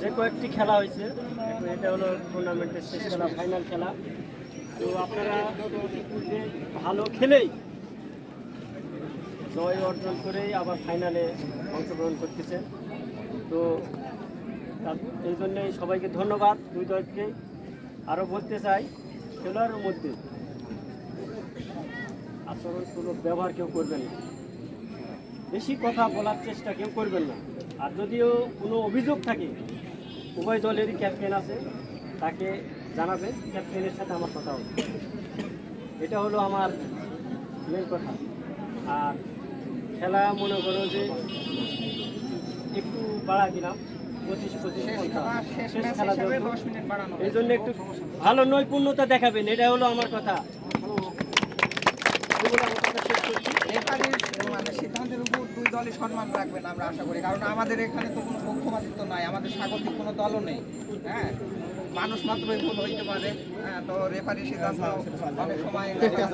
যে কয়েকটি খেলা হয়েছে, এটা হলো টুর্নামেন্টের শেষ খেলা ফাইনাল খেলা। তো আপনারা ভালো খেলেই জয় অর্জন করেই আবার ফাইনালে অংশগ্রহণ করতেছে। তো এই জন্যই সবাইকে ধন্যবাদ দুই দলকে। আরও বলতে চাই খেলোয়াড়ের মধ্যে আচরণ কোনো ব্যবহার কেউ করবেন না। বেশি কথা বলার চেষ্টা কেউ করবেন না। আর যদিও কোনো অভিযোগ থাকে, উভয় দলেরই ক্যাপ্টেন আছে, তাকে জানাবেন ক্যাপ্টেনের সাথে আমার কথা হবে। এটা হলো আমার মেন কথা। আর খেলা মনে করো যে একটু বাড়া দিলাম পঁচিশ পঁচিশ। এই জন্য। একটু ভালো নৈপুণ্যতা দেখাবেন এটা হলো আমার কথা। এই বলে আমার কথা শেষ করছি। রেফারির মানে সিদ্ধান্তের উপর দুই দলই সম্মান রাখবেন আমরা আশা করি। কারণ আমাদের এখানে তো কোনো পক্ষপাতিত্ব নাই আমাদের স্বাগতিক কোনো দলও নেই। হ্যাঁ মানুষ মাত্রই ভুল হইতে পারে। হ্যাঁ তো রেফারির সিদ্ধান্ত অনেক সময় আচ্ছা।